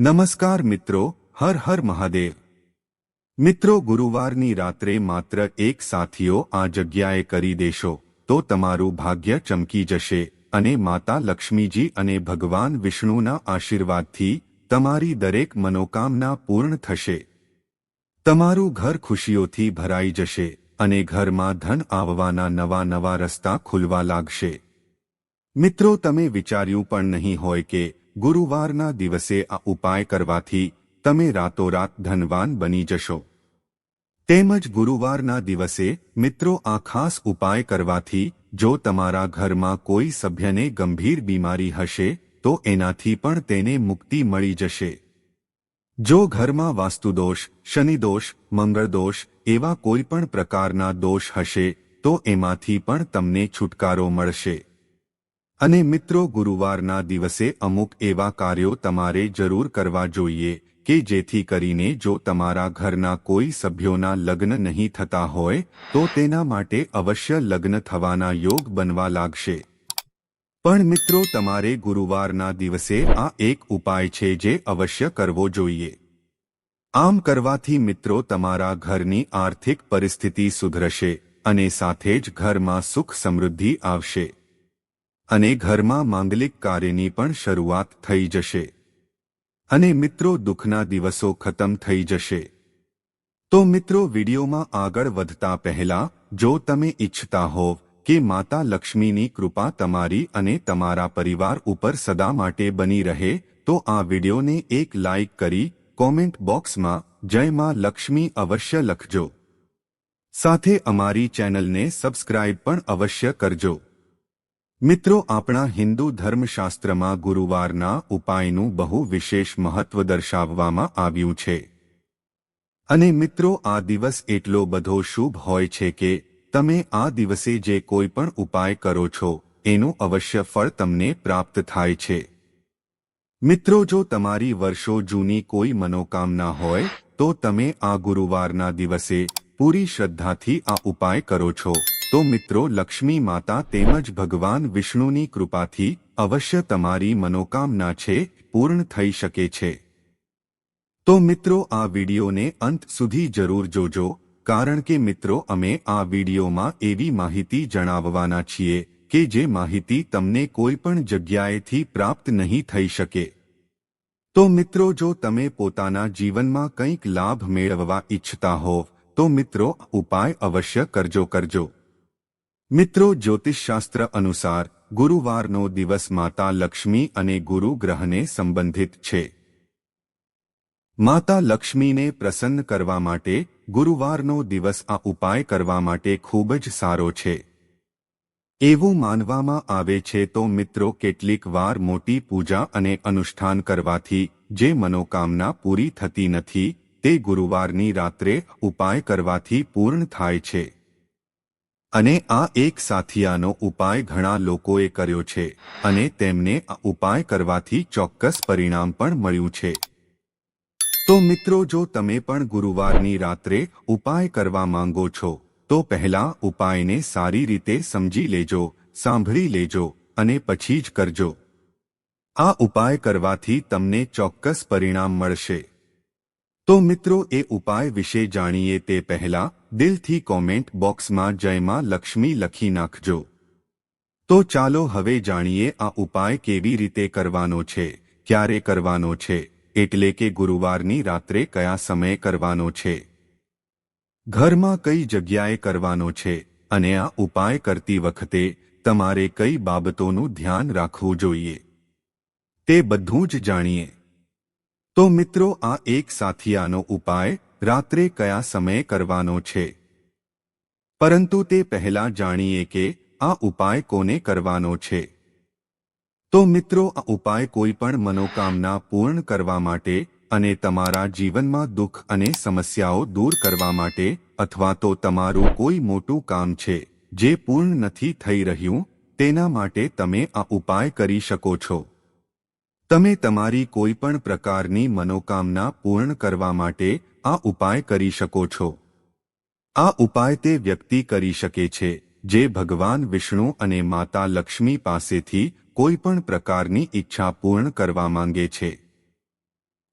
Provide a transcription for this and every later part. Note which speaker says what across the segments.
Speaker 1: નમસ્કાર મિત્રો, હર હર મહાદેવ. મિત્રો, ગુરુવારની રાત્રે માત્ર એક સાથીઓ આ જગ્યાએ કરી દેશો, તો તમારું ભાગ્ય ચમકી જશે, અને માતા લક્ષ્મીજી અને ભગવાન વિષ્ણુના આશીર્વાદથી તમારી દરેક મનોકામના પૂર્ણ થશે. તમારું ઘર ખુશીઓથી ભરાઈ જશે, અને ઘરમાં ધન આવવાના નવા નવા રસ્તા ખુલવા લાગશે. મિત્રો, તમે વિચાર્યું પણ નહીં હોય કે ગુરુવારના દિવસે આ ઉપાય કરવાથી તમે રાતોરાત ધનવાન બની જશો. તેમજ ગુરુવારના દિવસે મિત્રો આ ખાસ ઉપાય કરવાથી જો તમારા ઘરમાં કોઈ સભ્યને ગંભીર બીમારી હશે, તો એનાથી પણ તેને મુક્તિ મળી જશે. જો ઘરમાં વાસ્તુદોષ, શનિદોષ, મંગળદોષ એવા કોઈ પણ પ્રકારના દોષ હશે, તો એમાંથી પણ તમને છુટકારો મળશે. અને મિત્રો ગુરુવારના દિવસે અમુક એવા કાર્યો તમારે જરૂર કરવા જોઈએ કે જેથી કરીને જો તમારા ઘરના કોઈ સભ્યોના લગ્ન નહીં થતા હોય, તો તેના માટે અવશ્ય લગ્ન થવાના યોગ બનવા લાગશે. પણ મિત્રો તમારે ગુરુવારના દિવસે આ એક ઉપાય છે જે અવશ્ય કરવો જોઈએ. આમ કરવાથી મિત્રો તમારા ઘરની આર્થિક પરિસ્થિતિ સુધરશે અને સાથે જ ઘરમાં સુખ સમૃદ્ધિ આવશે. અને ઘરમાં માંગલિક કાર્યની પણ શરૂઆત થઈ જશે. અને મિત્રો, દુઃખના દિવસો ખતમ થઈ જશે. તો મિત્રો, વિડીયોમાં આગળ વધતા પહેલા, જો તમે ઈચ્છતા હોવ કે માતા લક્ષ્મીની કૃપા તમારી અને તમારા પરિવાર ઉપર સદા માટે બની રહે, તો આ વિડીયોને એક લાઇક કરી કોમેન્ટ બોક્સમાં જય માં લક્ષ્મી અવશ્ય લખજો. સાથે અમારી ચેનલને સબસ્ક્રાઇબ પણ અવશ્ય કરજો. મિત્રો, આપણા હિન્દુ ધર્મશાસ્ત્રમાં ગુરુવારના ઉપાયનું બહુ વિશેષ મહત્વ દર્શાવવામાં આવ્યું છે. અને મિત્રો, આ દિવસ એટલો બધો શુભ હોય છે કે તમે આ દિવસે જે કોઈ પણ ઉપાય કરો છો, એનું અવશ્ય ફળ તમને પ્રાપ્ત થાય છે. મિત્રો, જો તમારી વર્ષો જૂની કોઈ મનોકામના હોય, તો તમે આ ગુરુવારના દિવસે પૂરી શ્રદ્ધાથી આ ઉપાય કરો છો. તો મિત્રો લક્ષ્મી માતા તેમજ ભગવાન વિષ્ણુની કૃપાથી અવશ્ય તમારી મનોકામના છે, પૂર્ણ થઈ શકે છે. તો મિત્રો આ વિડીયોને અંત સુધી જરૂર જોજો, કારણ કે મિત્રો અમે આ વિડીયોમાં એવી માહિતી જણાવવાના છીએ કે જે માહિતી તમને કોઈપણ જગ્યાએથી પ્રાપ્ત નહીં થઈ શકે. તો મિત્રો જો તમે પોતાના જીવનમાં કંઈક લાભ મેળવવા ઈચ્છતા હોવ, તો મિત્રો ઉપાય અવશ્ય કરજો કરજો. મિત્રો, જ્યોતિષશાસ્ત્ર અનુસાર ગુરુવારનો દિવસ માતા લક્ષ્મી અને ગુરુ ગ્રહને સંબંધિત છે. માતા લક્ષ્મીને પ્રસન્ન કરવા માટે ગુરુવારનો દિવસ આ ઉપાય કરવા માટે ખૂબ જ સારો છે. એવું માનવામાં આવે છે તો મિત્રો, કેટલીક વાર મોટી પૂજા અને અનુષ્ઠાન કરવાથી જે મનોકામના પૂરી થતી નથી, તે ગુરુવારની રાત્રે ઉપાય કરવાથી પૂર્ણ થાય છે. અને આ એક સાથિયાનો ઉપાય ઘણા લોકોએ કર્યો છે અને તેમને આ ઉપાય કરવાથી ચોક્કસ પરિણામ પણ મળ્યું છે. તો મિત્રો, જો તમે પણ ગુરુવારની રાત્રે ઉપાય કરવા માંગો છો, તો પહેલા ઉપાયને સારી રીતે સમજી લેજો, સાંભળી લેજો અને પછી જ કરજો. આ ઉપાય કરવાથી તમને ચોક્કસ પરિણામ મળશે. તો મિત્રો, એ ઉપાય વિશે જાણીએ તે પહેલા દિલથી કોમેન્ટ બોક્સમાં જયમાં લક્ષ્મી લખી નાખજો. તો ચાલો હવે જાણીએ આ ઉપાય કેવી રીતે કરવાનો છે, ક્યારે કરવાનો છે, એટલે કે ગુરુવારની રાત્રે કયા સમયે કરવાનો છે. ઘરમાં કઈ જગ્યાએ કરવાનો છે, અને આ ઉપાય કરતી વખતે તમારે કઈ બાબતોનું ધ્યાન રાખવું જોઈએ. તે બધું જ જાણીએ. તો મિત્રો આ એક સાથિયાનો ઉપાય રાત્રે કયા સમયે કરવાનો છે? પરંતુ તે પહેલા જાણીએ કે આ ઉપાય કોને કરવાનો છે. તો મિત્રો, આ ઉપાય કોઈ પણ મનોકામના પૂર્ણ કરવા માટે અને તમારા જીવનમાં દુઃખ અને સમસ્યાઓ દૂર કરવા માટે અથવા તો તમારું કોઈ મોટું કામ છે જે પૂર્ણ નથી થઈ રહ્યું, તેના માટે તમે આ ઉપાય કરી શકો છો. તમે તમારી કોઈ પણ પ્રકારની મનોકામના પૂર્ણ કરવા માટે આ ઉપાય કરી શકો છો. આ ઉપાય તે વ્યક્તિ કરી શકે છે, જે ભગવાન વિષ્ણુ અને માતા લક્ષ્મી પાસેથી કોઈ પણ પ્રકારની ઈચ્છા પૂર્ણ કરવા માંગે છે.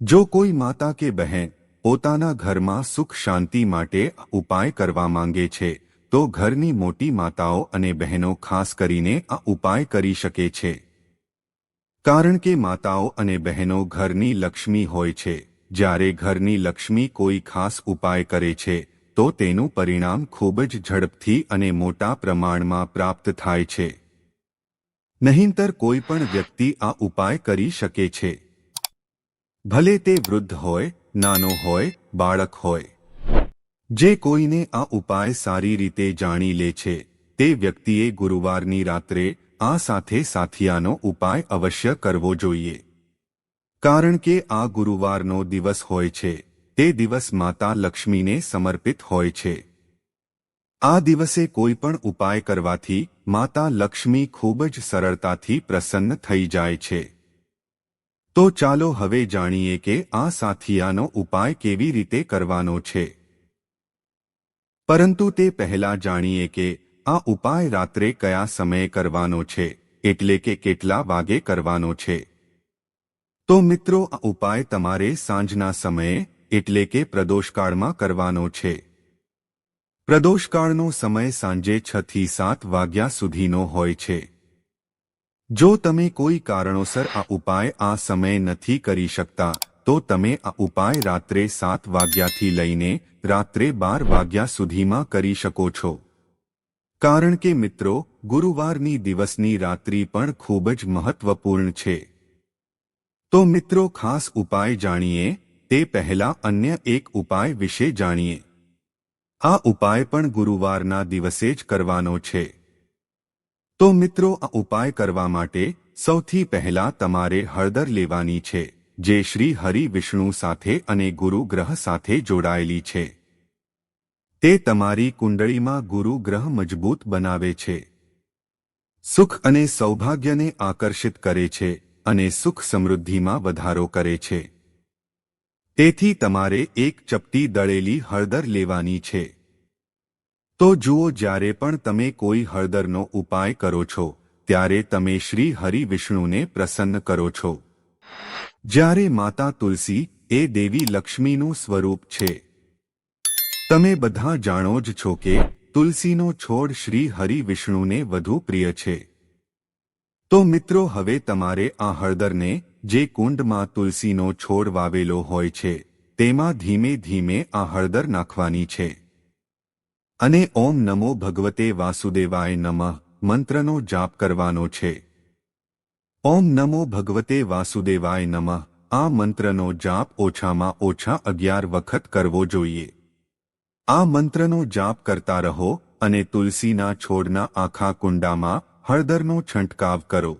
Speaker 1: જો કોઈ માતા કે બહેન પોતાના ઘરમાં સુખ શાંતિ માટે ઉપાય કરવા માંગે છે, તો ઘરની મોટી માતાઓ અને બહેનો ખાસ કરીને આ ઉપાય કરી શકે છે. કારણ કે માતાઓ અને બહેનો ઘરની લક્ષ્મી હોય છે. જ્યારે ઘરની લક્ષ્મી કોઈ ખાસ ઉપાય કરે છે, તો તેનું પરિણામ ખૂબ જ ઝડપથી અને મોટા પ્રમાણમાં પ્રાપ્ત થાય છે. નહીંતર કોઈ પણ વ્યક્તિ આ ઉપાય કરી શકે છે. ભલે તે વૃદ્ધ હોય, નાનો હોય, બાળક હોય. જે કોઈને આ ઉપાય સારી રીતે જાણી લે છે, તે વ્યક્તિએ ગુરુવારની રાત્રે આ સાથે સાથિયાનો ઉપાય અવશ્ય કરવો જોઈએ. કારણ કે આ ગુરુવારનો દિવસ હોય છે, તે દિવસ માતા લક્ષ્મીને સમર્પિત હોય છે. આ દિવસે કોઈ પણ ઉપાય કરવાથી માતા લક્ષ્મી ખૂબ જ સરળતાથી પ્રસન્ન થઈ જાય છે. તો ચાલો હવે જાણીએ કે આ સાથિયાનો ઉપાય કેવી રીતે કરવાનો છે. પરંતુ તે પહેલા જાણીએ કે આ ઉપાય રાત્રે કયા સમયે કરવાનો છે? એટલે કે કેટલા વાગે કરવાનો છે? તો મિત્રો, આ ઉપાય તમારે સાંજના સમયે, એટલે કે પ્રદોષકાળમાં કરવાનો છે. પ્રદોષકાળનો સમય સાંજે છ થી સાત વાગ્યા સુધીનો હોય છે. જો તમે કોઈ કારણોસર આ ઉપાય આ સમયે નથી કરી શકતા, તો તમે આ ઉપાય રાત્રે સાત વાગ્યાથી લઈને રાત્રે બાર વાગ્યા સુધીમાં કરી શકો છો. કારણ કે મિત્રો, ગુરુવારની દિવસની રાત્રિ પણ ખૂબ જ મહત્વપૂર્ણ છે. તો મિત્રો ખાસ ઉપાય જાણીએ, તે પહેલા અન્ય એક ઉપાય વિશે જાણીએ. આ ઉપાય પણ ગુરુવારના દિવસે જ કરવાનો છે. તો મિત્રો, આ ઉપાય કરવા માટે સૌથી પહેલા તમારે હળદર લેવાની છે, જે શ્રી હરિ વિષ્ણુ સાથે અને ગુરુ ગ્રહ સાથે જોડાયેલી છે. તે તમારી કુંડળીમાં ગુરુ ગ્રહ મજબૂત બનાવે છે. સુખ અને સૌભાગ્યને આકર્ષિત કરે છે અને સુખ સમૃદ્ધિમાં વધારો કરે છે. તેથી તમારે એક ચપટી દળેલી હળદર લેવાની છે. તો જુઓ જ્યારે પણ તમે કોઈ હળદરનો ઉપાય કરો છો, ત્યારે તમે શ્રી હરિ વિષ્ણુને પ્રસન્ન કરો છો. જ્યારે માતા તુલસી એ દેવી લક્ષ્મીનું સ્વરૂપ છે તમે બધા જાણો જ છો કે તુલસીનો છોડ શ્રી હરિ વિષ્ણુને વધુ પ્રિય છે. તો મિત્રો, હવે તમારે આ હળદરને જે કુંડમાં તુલસીનો છોડ વાવેલો હોય છે, તેમાં ધીમે ધીમે આ હળદર નાખવાની છે. અને ઓમ નમો ભગવતે વાસુદેવાય નમઃ, મંત્રનો જાપ કરવાનો છે. ઓમ નમો ભગવતે વાસુદેવાય નમઃ, આ મંત્રનો જાપ ઓછામાં ઓછા અગિયાર વખત કરવો જોઈએ. આ મંત્રનો જાપ કરતા રહો અને તુલસીના છોડના આખા કુંડામાં હળદરનો છંટકાવ કરો.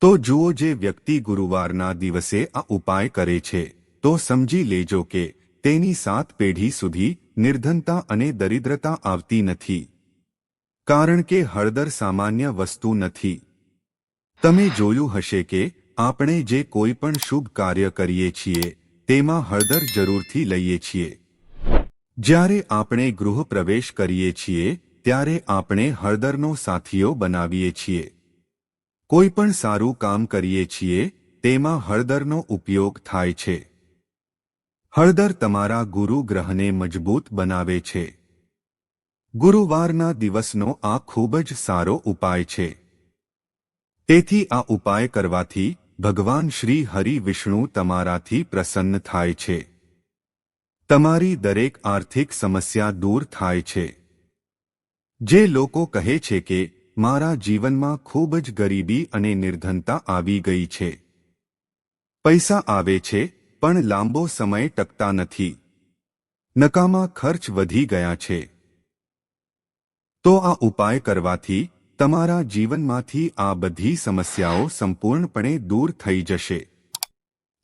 Speaker 1: તો જુઓ જે વ્યક્તિ ગુરુવારના દિવસે આ ઉપાય કરે છે, તો સમજી લેજો કે તેની સાત પેઢી સુધી નિર્ધનતા અને દરિદ્રતા આવતી નથી. કારણ કે હળદર સામાન્ય વસ્તુ નથી. તમે જોયું હશે કે આપણે જે કોઈ પણ શુભ કાર્ય કરીએ છીએ, તેમાં હળદર જરૂરથી લઈએ છીએ. જ્યારે આપણે ગૃહ પ્રવેશ કરીએ છીએ, ત્યારે આપણે હળદરનો સાથીઓ બનાવીએ છીએ. કોઈ પણ સારું કામ કરીએ છીએ, તેમાં હળદરનો ઉપયોગ થાય છે. હળદર તમારા ગુરુ ગ્રહને મજબૂત બનાવે છે. ગુરુવારના દિવસનો આ ખૂબ જ સારો ઉપાય છે. તેથી આ ઉપાય કરવાથી ભગવાન શ્રી હરિ વિષ્ણુ તમારાથી પ્રસન્ન થાય છે. તમારી દરેક આર્થિક સમસ્યા દૂર થાય છે. જે લોકો કહે છે કે, મારા જીવનમાં ખૂબ જ ગરીબી અને નિર્ધનતા આવી ગઈ છે. પૈસા આવે છે, પણ લાંબો સમય ટકતા નથી. નકામા ખર્ચ વધી ગયા છે. તો આ ઉપાય કરવાથી તમારા જીવનમાંથી આ બધી સમસ્યાઓ સંપૂર્ણપણે દૂર થઈ જશે.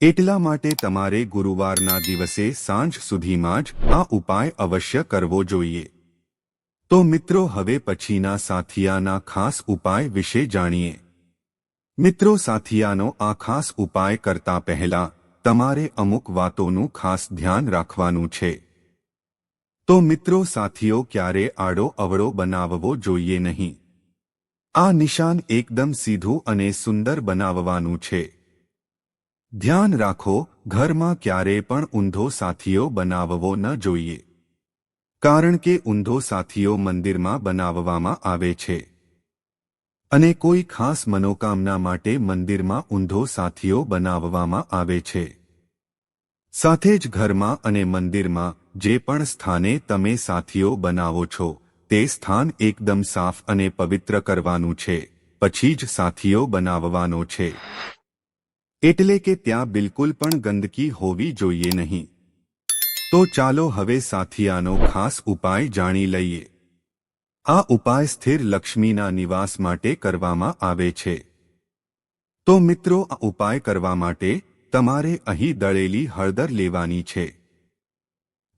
Speaker 1: એટલા માટે તમારે ગુરુવારના દિવસે સાંજ સુધીમાં જ આ ઉપાય અવશ્ય કરવો જોઈએ. તો મિત્રો, હવે પછીના સાથિયાના ખાસ ઉપાય વિશે જાણીએ. મિત્રો, સાથિયાનો આ ખાસ ઉપાય કરતા પહેલા તમારે અમુક વાતોનું ખાસ ધ્યાન રાખવાનું છે. તો મિત્રો, સાથીઓ, ક્યારે આડો અવળો બનાવવો જોઈએ નહીં? આ નિશાન એકદમ સીધું અને સુંદર બનાવવાનું છે. ધ્યાન રાખો, ઘરમાં ક્યારેય પણ ઊંધો સાથીઓ બનાવવો ન જોઈએ. કારણ કે ઊંધો સાથીઓ મંદિરમાં બનાવવામાં આવે છે. અને કોઈ ખાસ મનોકામના માટે મંદિરમાં ઊંધો સાથીઓ બનાવવામાં આવે છે. સાથે જ ઘરમાં અને મંદિરમાં જે પણ સ્થાને તમે સાથીઓ બનાવો છો, તે સ્થાન એકદમ સાફ અને પવિત્ર કરવાનું છે. પછી જ સાથીઓ બનાવવાનો છે. એટલે કે ત્યાં બિલકુલ પણ ગંદકી હોવી જોઈએ નહીં. તો ચાલો હવે સાથિયાનો ખાસ ઉપાય જાણી લઈએ. આ ઉપાય સ્થિર લક્ષ્મીના નિવાસ માટે કરવામાં આવે છે. તો મિત્રો, આ ઉપાય કરવા માટે તમારે અહીં દળેલી હળદર લેવાની છે.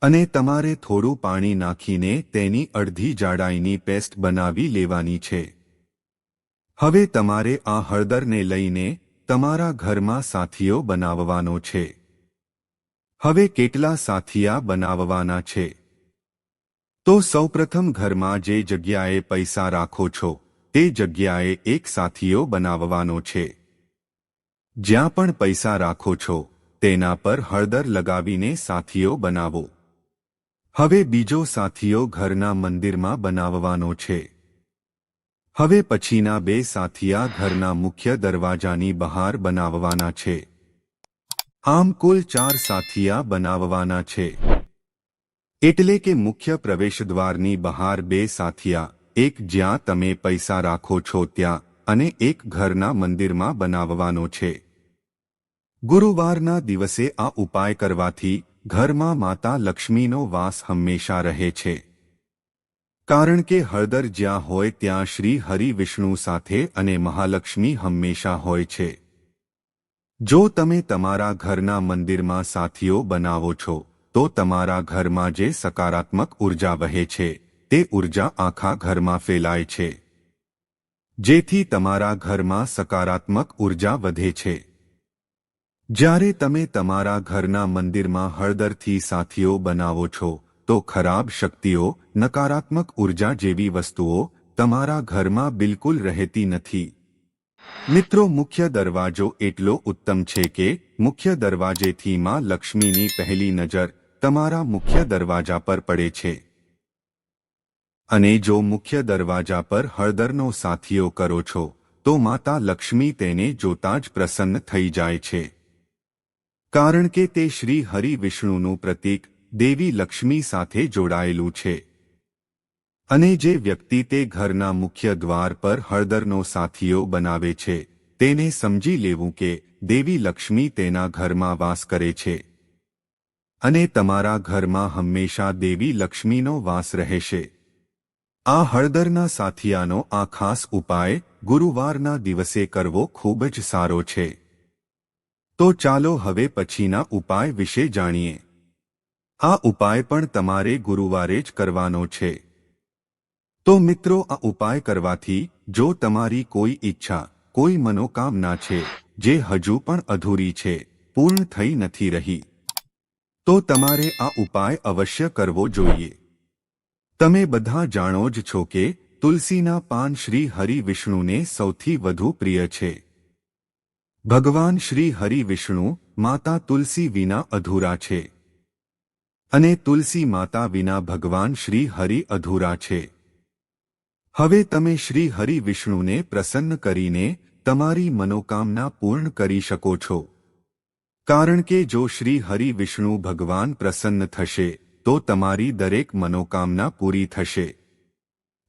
Speaker 1: અને તમારે થોડું પાણી નાખીને તેની અડધી જાડાઈની પેસ્ટ બનાવી લેવાની છે. હવે તમારે આ હળદરને લઈને તમારા ઘરમાં સાથીઓ બનાવવાનો છે. હવે કેટલા સાથિયા બનાવવાના છે? તો સૌપ્રથમ ઘરમાં જે જગ્યાએ પૈસા રાખો છો, તે જગ્યાએ એક સાથીઓ બનાવવાનો છે. જ્યાં પણ પૈસા રાખો છો, તેના પર હળદર લગાવીને સાથીઓ બનાવો. હવે બીજો સાથીઓ ઘરના મંદિરમાં બનાવવાનો છે. હવે પછીના બે સાથિયા ઘરના મુખ્ય દરવાજાની બહાર બનાવવાના છે. આમ કુલ ચાર સાથિયા બનાવવાના છે. એટલે કે મુખ્ય પ્રવેશદ્વારની બહાર બે સાથિયા, એક જ્યાં તમે પૈસા રાખો છો ત્યાં, અને એક ઘરના મંદિરમાં બનાવવાનો છે. ગુરુવારના દિવસે આ ઉપાય કરવાથી ઘરમાં માતા લક્ષ્મીનો વાસ હંમેશા રહે છે. કારણ કે હળદર જ્યાં હોય ત્યાં શ્રી હરિ વિષ્ણુ સાથે અને મહાલક્ષ્મી હંમેશા હોય છે. જો તમે તમારા ઘરના મંદિરમાં સાથીઓ બનાવો છો, તો તમારા ઘરમાં જે સકારાત્મક ઊર્જા વહે છે, તે ઊર્જા આખા ઘરમાં ફેલાય છે. જેથી તમારા ઘરમાં સકારાત્મક ઊર્જા વધે છે. જ્યારે તમે તમારા ઘરના મંદિરમાં હળદરથી સાથીઓ બનાવો છો તો ખરાબ શક્તિઓ, નકારાત્મક ઊર્જા જેવી વસ્તુઓ તમારા ઘરમાં બિલકુલ રહેતી નથી. મિત્રો, મુખ્ય દરવાજો એટલો ઉત્તમ છે કે, મુખ્ય દરવાજેથી માં લક્ષ્મીની પહેલી નજર તમારા મુખ્ય દરવાજા પર પડે છે. અને જો મુખ્ય દરવાજા પર હળદરનો સાથીઓ કરો છો, તો માતા લક્ષ્મી તેને જોતા જ પ્રસન્ન થઈ જાય છે. કારણ કે તે શ્રી હરિ વિષ્ણુનું પ્રતીક દેવી લક્ષ્મી સાથે જોડાયેલું છે. અને જે વ્યક્તિ તે ઘરના મુખ્ય દ્વાર પર હળદરનો સાથીઓ બનાવે છે, તેને સમજી લેવું કે દેવી લક્ષ્મી તેના ઘરમાં વાસ કરે છે. અને તમારા ઘરમાં હંમેશા દેવી લક્ષ્મીનો વાસ રહેશે. આ હળદરના સાથિયાનો આ ખાસ ઉપાય ગુરુવારના દિવસે કરવો ખૂબ જ સારો છે. તો ચાલો હવે પછીના ઉપાય વિશે જાણીએ. આ ઉપાય પણ તમારે ગુરુવારે જ કરવાનો છે. તો મિત્રો, આ ઉપાય કરવાથી જો તમારી કોઈ ઈચ્છા, કોઈ મનોકામના છે, જે હજુ પણ અધૂરી છે, પૂર્ણ થઈ નથી રહી, તો તમારે આ ઉપાય અવશ્ય કરવો જોઈએ. તમે બધા જાણો જ છો કે તુલસીના પાન શ્રી હરિ વિષ્ણુને સૌથી વધુ પ્રિય છે. ભગવાન શ્રી હરિ વિષ્ણુ માતા તુલસી વિના અધૂરા છે. અને તુલસી માતા વિના ભગવાન શ્રી હરિ અધૂરા છે. હવે તમે શ્રી હરિ વિષ્ણુને પ્રસન્ન કરીને તમારી મનોકામના પૂર્ણ કરી શકો છો. કારણ કે જો શ્રી હરિ વિષ્ણુ ભગવાન પ્રસન્ન થશે, તો તમારી દરેક મનોકામના પૂરી થશે.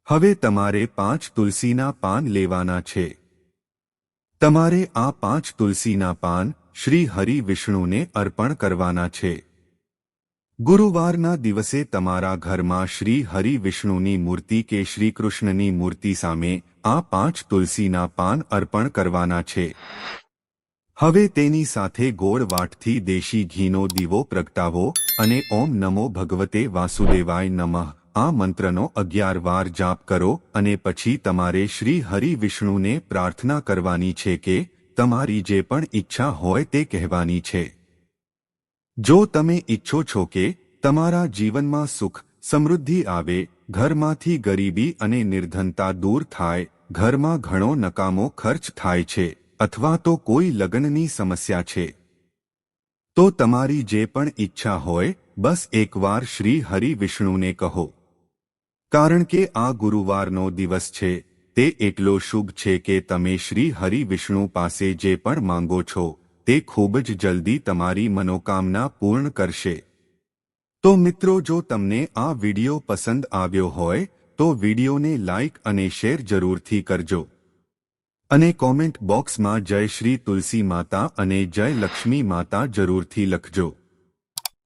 Speaker 1: હવે તમારે પાંચ તુલસીના પાન લેવાના છે. તમારે આ પાંચ તુલસીના પાન શ્રી હરિ વિષ્ણુને અર્પણ કરવાના છે. ગુરુવારના દિવસે તમારા ઘરમાં શ્રી હરિ વિષ્ણુની મૂર્તિ કે શ્રી કૃષ્ણની મૂર્તિ સામે આ પાંચ તુલસીના પાન અર્પણ કરવાના છે. હવે તેની સાથે ગોળ વાટથી દેશી ઘીનો દીવો પ્રગટાવો અને ઓમ નમો ભગવતે વાસુદેવાય નમઃ. આ મંત્રનો અગિયાર વાર જાપ કરો અને પછી તમારે શ્રી હરિ વિષ્ણુને પ્રાર્થના કરવાની છે કે તમારી જે પણ ઈચ્છા હોય તે કહેવાની છે. જો તમે ઈચ્છો છો કે તમારા જીવનમાં સુખ, સમૃદ્ધિ આવે, ઘરમાંથી ગરીબી અને નિર્ધનતા દૂર થાય, ઘરમાં ઘણો નકામો ખર્ચ થાય છે, અથવા તો કોઈ લગ્નની સમસ્યા છે, તો તમારી જે પણ ઈચ્છા હોય, બસ એકવાર શ્રી હરિ વિષ્ણુને કહો. કારણ કે આ ગુરુવારનો દિવસ છે, તે એટલો શુભ છે કે તમે શ્રી હરિ વિષ્ણુ પાસે જે પણ માંગો છો તે ખૂબ જ જલ્દી તમારી મનોકામના પૂર્ણ કરશે. તો મિત્રો, જો તમને આ વિડિયો પસંદ આવ્યો હોય, તો વિડિયોને લાઇક અને શેર જરૂરથી કરજો. અને કોમેન્ટ બોક્સમાં જય શ્રી તુલસી માતા અને જય લક્ષ્મી માતા જરૂરથી લખજો.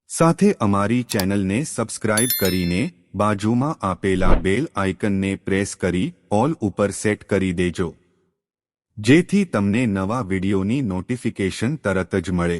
Speaker 1: સાથે અમારી ચેનલને સબસ્ક્રાઇબ કરીને બાજુમાં આપેલા બેલ આઇકનને પ્રેસ કરી ઓલ ઉપર સેટ કરી દેજો. જેથી તમને નવા વિડીયોની નોટિફિકેશન તરત જ મળે.